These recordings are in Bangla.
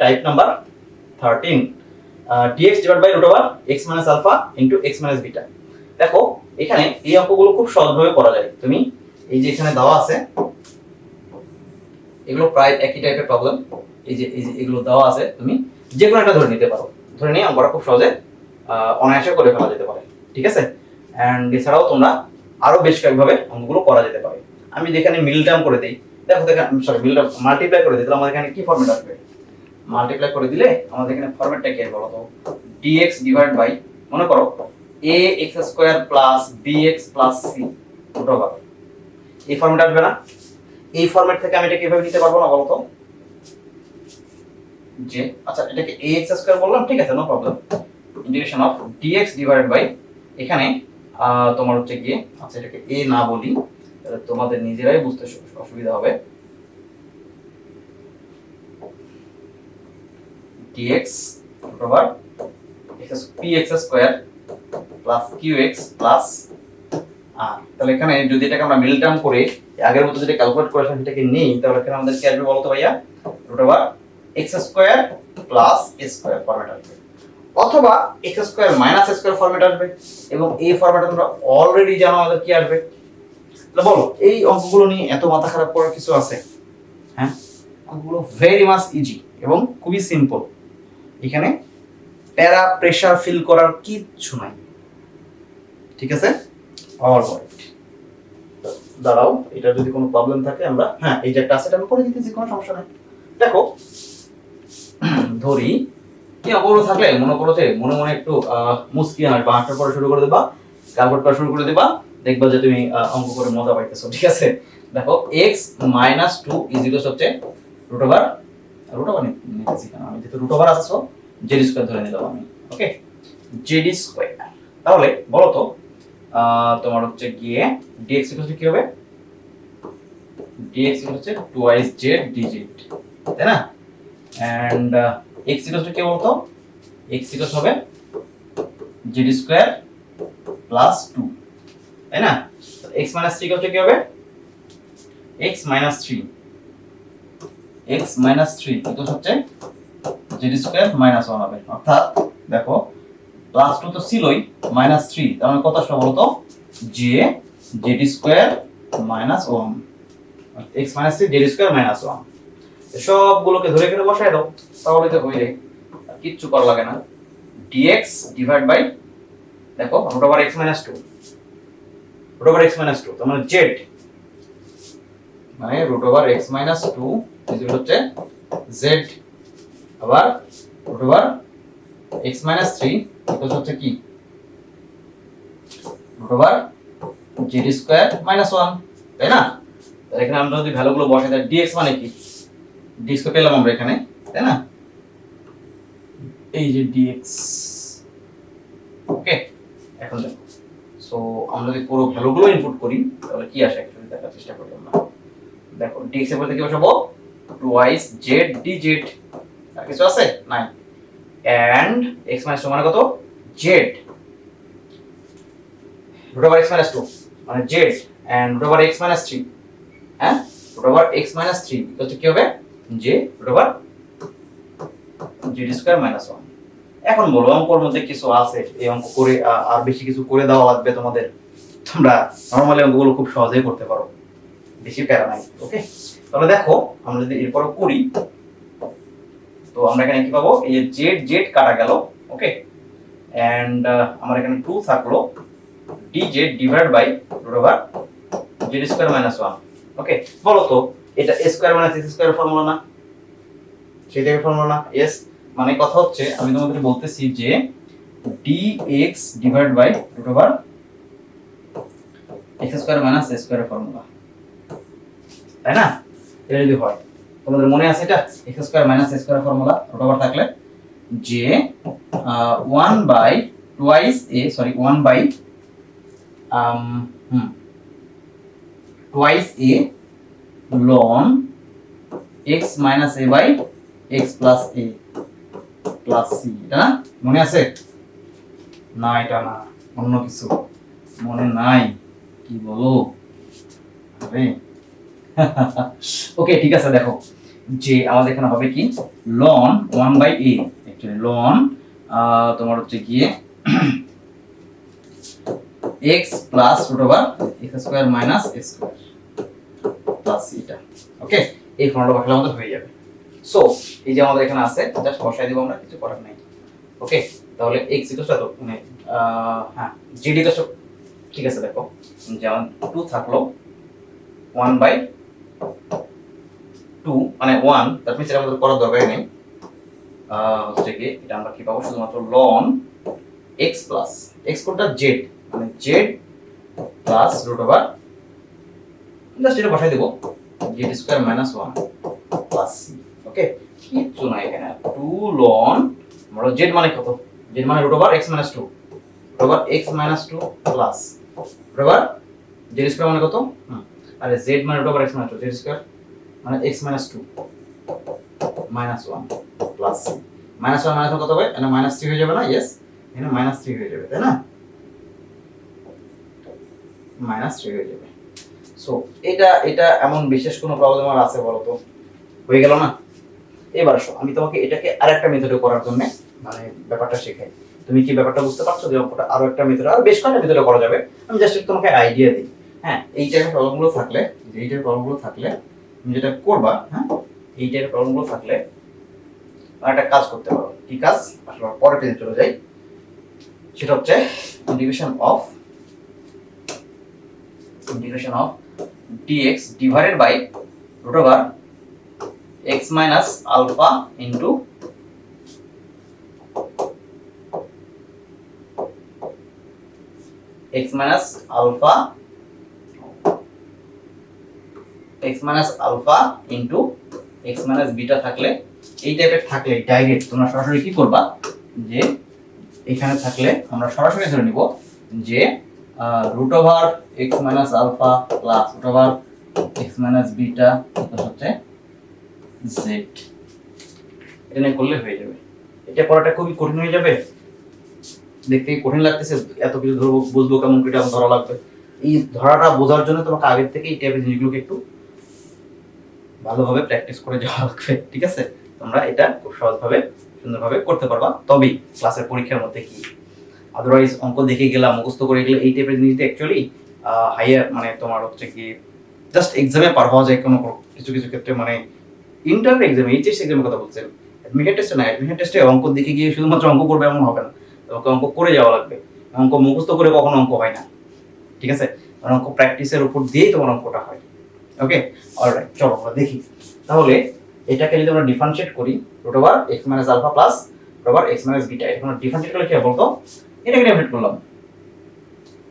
Type number thirteen DX divide by root over X minus alpha into X minus beta দেখো, এখানে এই অঙ্কগুলো খুব সহজভাবে করা যায়। তুমি এই যে এখানে দেওয়া আছে, এগুলো প্রায় একই টাইপের প্রবলেম এই যে এই যে এগুলো দেওয়া আছে, তুমি যে কোনো একটা ধরে নিতে পারো। ধরে নিয়ে অঙ্কটা খুব সহজে অনায়াসে করে ফেলা যেতে পারে। ঠিক আছে? অ্যান্ড এছাড়াও তোমরা আরও বেশ কয়েকভাবে অঙ্কগুলো করা যেতে পারে। আমি যেখানে মিল টার্ম করে দিই, দেখো দেখেন সরি মিল টার্ম মাল্টিপ্লাই করে দিই, তাহলে আমাদের এখানে কি ফর্মেট আসবে? মাল্টিপ্লাই করে দিলে আমাদের এখানে ফর্মেটটা কি আসবে বলতো dx ডিভাইড বাই মনে করো a x square plus bx plus c root over এই ফর্মেট আসবে না। এই ফর্মেট থেকে আমি এটা কীভাবে নিতে পারব না বলতো যে আচ্ছা এটাকে ax স্কয়ার বললাম, ঠিক আছে no problem integration of dx divide by এখানে তোমার হচ্ছে গিয়ে আচ্ছা এটাকে a না বলি তোমাদের নিজেরাই বুঝতে অসুবিধা হবে। Dx over x px square plus qx plus আর তাহলে এখানে যদি এটাকে আমরা মিল টার্ম করে, আগের মতো যদি ক্যালকুলেট করে সেটাকে নেই, তাহলে এখানে আমাদের কি আসবে বলতো ভাইয়া root over X square plus A square format আসবে। অথবা X square minus square format আসবে এবং এই ফরম্যাট আমরা অলরেডি জানো আমাদের কি আসবে। বলো, এই অঙ্কগুলো নিয়ে এত মাথা খারাপ করার কিছু আছে? হ্যাঁ? অঙ্কগুলো ভেরি মাস ইজি এবং খুবই সিম্পল এখানে প্যারা প্রেসার ফিল করার কিচ্ছু নাই। ঠিক আছে? অল পয়েন্ট দাঁড়াও, এটা যদি কোনো প্রবলেম থাকে আমরা হ্যাঁ এই যে একটা আছে, এটা আমি করে দিতেছি, কোনো সমস্যা নাই। দেখো, ধরি, কি অবরোধ থাকলে মনে করো যে মনে মনে একটু মুস্কি আসবে আটটার পরে শুরু করে দেবা ক্যালকুলেট করা শুরু করে দেবা, দেখবা যে তুমি অঙ্ক করে মজা পাইতেছো, ঠিক আছে? দেখো, x মাইনাস টু ইজ হচ্ছে রুট ওভার রুট ওভার নিতেছি কেন? আমি যেহেতু root over so Z square ধরে নিলাম আমি ওকে জেডি স্কোয়ার তাহলে বলো তো তোমার হচ্ছে গিয়ে dx ইকুয়াল কি হবে? dx ইকুয়াল হচ্ছে টুয়াইস জেড ডিজিট তাই না? এন্ড x ইকুয়াল কি বলতো? x ইকুয়াল হবে জেড স্কোয়ার প্লাস টু তাই না? x মাইনাস থ্রি ইকুয়াল কি হবে? x minus three x minus three equal হচ্ছে? জেড স্কোয়ার মাইনাস ওয়ান হবে। অর্থাৎ, দেখো প্লাস টু তো ছিলই মাইনাস থ্রি তার মানে কত আসবে বলতো? যে Z square minus one X minus three Z square minus one সবগুলোকে ধরে এখানে বসাই দাও, তাহলে তো হয়ে যায়। কিচ্ছু করা লাগে না। ডিএক্স ডিভাইড বাই দেখো root over x minus two root over x minus two তার মানে জেড মানে root over x minus two হচ্ছে জেড আবার root over x minus three equal হচ্ছে কি? Root over z square minus one তাই না? তাহলে এখানে আমরা যদি ভ্যালুগুলো বসাই, তাহলে ডিএক্স মানে কি? ডিএক্স পেলাম আমরা এখানে, তাই না? এই যে ডিএক্স ওকে এখন দেখো সো আমরা যদি পুরো ভ্যালুগুলো ইনপুট করি, তাহলে কি আসে? একটু দেখার চেষ্টা করি আমরা। দেখো ডিএক্স এর বলতে কি বসাবো। Twice z d z. আর কিছু আছে? নাই। and x minus 2 মানে কত? z root over x minus 2 মানে z and root over x minus 3 হ্যাঁ? root over x minus 3 তো কি হবে? j root over z square minus 1 এখন বলো, অঙ্কর মধ্যে কিছু আছে? এই অঙ্ক করে আর বেশি কিছু করে দেওয়া লাগবে তোমাদের। তোমরা নরমালি অঙ্কগুলো খুব সহজেই করতে পারো। বেশি প্যারা নাই ওকে তাহলে দেখো, আমরা যদি এরপর করি, তো আমরা এখানে কি পাবো? এই যে জেড জেড কাটা গেল ওকে এন্ড আমার এখানে টু থাকল d z divide by root over z square minus one okay বলো তো, এটা a square minus x square formula না? টাইপের ফর্মুলা না? ইয়েস মানে কথা হচ্ছে, আমি তোমাদের বলতেছি যে d x divide by root over x square minus a square formula তাই না? এটা যদি হয়, তোমাদের মনে আছে এটা? X square minus square formula root থাকলে? যে one by twice a sorry one by hmm twice a ln x minus a by x plus a plus c এটা না? মনে আছে? না, এটা না, অন্য কিছু। মনে নাই, কি বলো? আরে। ওকে ঠিক আছে, দেখো। যে আমাদের এখানে হবে কি? Ln one by a actually ln তোমার হচ্ছে গিয়ে x plus root over x square minus x square plus এটা ওকে এই ফর্মটা বসালে আমাদের হয়ে যাবে। সো এই যে আমাদের এখানে আছে জাস্ট বসাই দিব আমরা, কিছু করার নাই। ওকে তাহলে এক্স ইকুয়াল টু মানে হ্যাঁ জিডি টু ঠিক আছে, দেখো। যেমন টু থাকল ওয়ান বাই টু মানে ওয়ান তার এটা আমাদের করার দরকারই নেই। হচ্ছে কি, এটা আমরা কি পাবো? শুধুমাত্র লন এক্স প্লাস এক্স কোনটা জেড মানে z plus root over just এটা বসাই দেবো। Z square minus one plus c okay কিচ্ছু নাই এখানে। টু লন আমরা জেড মানে কত? জেড মানে root over x minus two root over x minus two plus root over z square মানে কত? আরে জেড মানে root over x minus two z square মানে x minus two minus one plus minus one minus কত হবে? এখানে মাইনাস থ্রি হয়ে যাবে না? ইয়েস এখানে মাইনাস থ্রি হয়ে যাবে, তাই না? মাইনাস থ্রি হয়ে যাবে। সো এটা এটা এমন বিশেষ কোনো প্রবলেম আর আছে বলো তো হয়ে গেল না? এবার আসো আমি তোমাকে এটাকে আর একটা মেথডে করার জন্য মানে ব্যাপারটা শেখাই। তুমি কি ব্যাপারটা বুঝতে পারছ যে অঙ্কটা আরও একটা মেথড আর বেশ কয়েকটা মেথডে করা যাবে? আমি জাস্ট তোমাকে আইডিয়া দিই। হ্যাঁ এই টাইপের প্রবলেমগুলো থাকলে এই টাইপের প্রবলেমগুলো থাকলে তুমি যেটা করবা হ্যাঁ এই টাইপের প্রবলেমগুলো থাকলে একটা কাজ করতে পারো। কি কাজ? আসলে পরের পেজে চলে যাই। সেটা হচ্ছে integration of integration of dx divided by root over x minus alpha into x minus alpha x minus alpha into x minus beta থাকলে, এই টাইপের থাকলে ডাইরেক্ট তোমরা সরাসরি কি করবা? যে এখানে থাকলে আমরা সরাসরি ধরে নিব যে root over x minus alpha plus root over x minus beta হচ্ছে জেড এটা নিয়ে করলে হয়ে যাবে। এটা করাটা খুবই কঠিন হয়ে যাবে। দেখতে কঠিন লাগতেছে? এত কিছু ধরবো, বুঝব কেমন করে ধরা লাগবে। এই ধরাটা বোঝার জন্য তোমাকে আগের থেকে এই টাইপের জিনিসগুলোকে একটু ভালোভাবে প্র্যাকটিস করে যাওয়া লাগবে, ঠিক আছে? তোমরা এটা খুব সহজভাবে, সুন্দরভাবে করতে পারবা। তবেই ক্লাসের পরীক্ষার মধ্যে কি? আদারওয়াইজ অঙ্ক দেখে গেলাম, মুখস্থ করে গেলে এই টাইপের জিনিস অ্যাকচুয়ালি হাইয়ার মানে তোমার হচ্ছে কি জাস্ট এক্সামে পার হওয়া যায় কোনো কিছু কিছু ক্ষেত্রে মানে ইন্টার এক্সামে এইচএস এক্সামের কথা বলছেন। অ্যাডমিশন টেস্টে না অ্যাডমিশন টেস্টে অঙ্ক দেখে গিয়ে শুধুমাত্র অঙ্ক করবে এমন হবে না। তোমাকে অঙ্ক করে যাওয়া লাগবে। অঙ্ক মুখস্থ করে কখনো অঙ্ক হয় না, ঠিক আছে? অঙ্ক প্র্যাকটিসের উপর দিয়েই তোমার অঙ্কটা হয়। ওকে অলরাইট চলো, আমরা দেখি। তাহলে, এটাকে যদি আমরা ডিফারেন্সিয়েট করি root over x minus alpha plus root over x minus beta করলে কি হবে বলতো? এটাকে ডিফারেন্ট করলাম।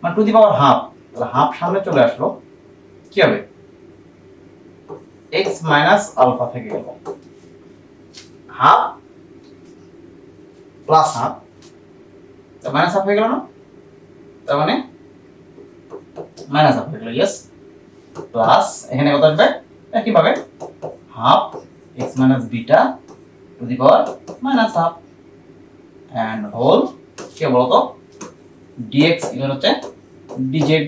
মানে টু দি পাওয়ার হাফ তাহলে হাফ সামনে চলে আসলো। কি হবে? এক্স মাইনাস আলফা থেকে গেল। Half plus half minus half হয়ে গেল না? তার মানে মাইনাস হাফ হয়ে গেল ইয়েস প্লাস এখানে কত আসবে? একইভাবে half x minus beta to the power minus half and whole কে বলতো? ডিএক্স ইকুয়াল হচ্ছে ডিজেড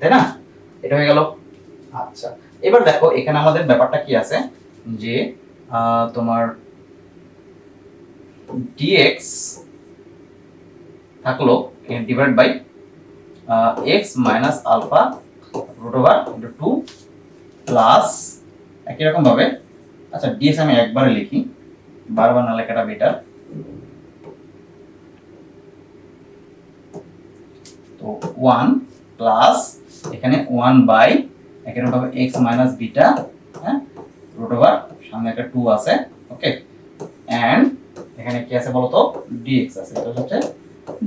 তাই না? এটা হয়ে গেল। আচ্ছা এবার দেখো এখানে আমাদের ব্যাপারটা কি আছে? যে তোমার ডিএক্স থাকল divide by x minus alpha root over into two plus একই রকম ভাবে। আচ্ছা ডিএক্স আমি একবারে লিখি। বারবার না লেখাটা বেটার তো ওয়ান প্লাস এখানে ওয়ান বাই পাবে এক্স মাইনাস বিটা হ্যাঁ? রুট ওভার সামনে একটা টু আছে ওকে অ্যান্ড এখানে কি আছে বলতো? ডিএক্স আছে। এটা হচ্ছে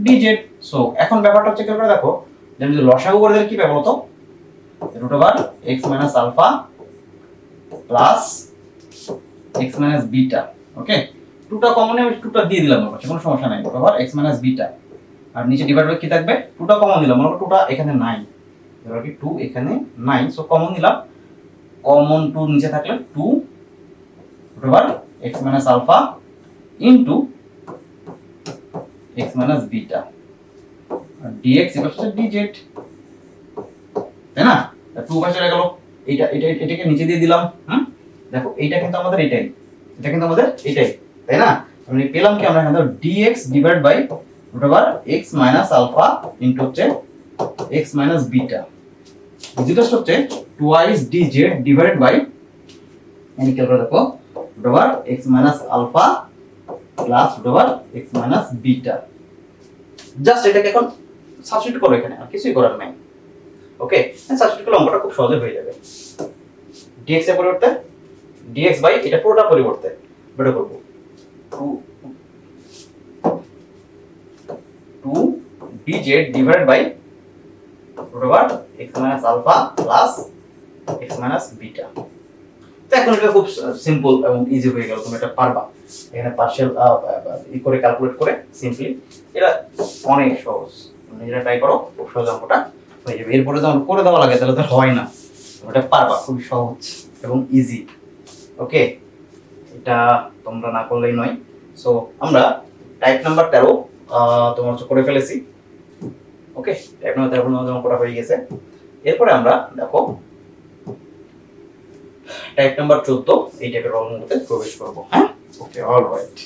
ডিজেড সো এখন ব্যাপারটা হচ্ছে কি দেখো? যদি লসাগু করে দিলে কি পাবো বলতো? Root over x minus alpha plus x minus beta okay টুটা কমনে আমি টুটা দিয়ে দিলাম আমার কাছে কোনো সমস্যা নাই root over x minus beta আর নিচে ডিভাইড বাই কি থাকবে? টুটা কমন দিলাম, মনে করো টুটা এখানে নাই এবার কি টু এখানে নাই সো কমন দিলাম। কমন টু নিচে থাকলে two root over x minus alpha into x minus beta আর ডিএক্স এবার হচ্ছে ডিজেড তাই না? টু পাশে চলে গেল। এইটা এটা এটাকে নিচে দিয়ে দিলাম, হুম? দেখো, এইটা কিন্তু আমাদের এটাই। এটা কিন্তু আমাদের এটাই, তাই না? মানে পেলাম কি আমরা এখানে dx divide by root over x minus alpha into হচ্ছে x মাইনাস বিটা ইজিকাস হচ্ছে টুয়াইস dz ডিভাইডেড বাই কি করে দেখো root over x minus alpha plus root over x minus beta just এটাকে এখন সাবস্টিটিউট করো এখানে, আর কিছুই করার নাই। ওকে সাবস্টিটিউট করলে অঙ্কটা খুব সহজে হয়ে যাবে। dx এর পরিবর্তে, dx বাই এটা পুরোটা পরিবর্তে করব। 2 2 dz divided by x minus alpha plus x minus beta তো এখন এটা খুব সিম্পল এবং ইজি হয়ে গেল তুমি এটা পারবা। এখানে পার্শিয়াল ই করে ক্যালকুলেট করে সিম্পলি এটা অনেক সহজ। নিজেরা ট্রাই করো, খুব সহজ অঙ্কটা। হয়ে যাবে এরপরে যখন করে দেওয়া লাগে, তাহলে তো হয় না। ওটা পারবা, খুবই সহজ এবং ইজি ওকে এটা তোমরা না করলেই নয়। সো আমরা টাইপ নাম্বার তেরো তোমার হচ্ছে করে ফেলেছি। ওকে টাইপ নাম্বার তেরো তোমাদের অঙ্কটা হয়ে গেছে, এরপরে আমরা দেখো টাইপ নাম্বার চোদ্দ, এই টাইপের অঙ্কতে প্রবেশ করব হ্যাঁ? Okay all right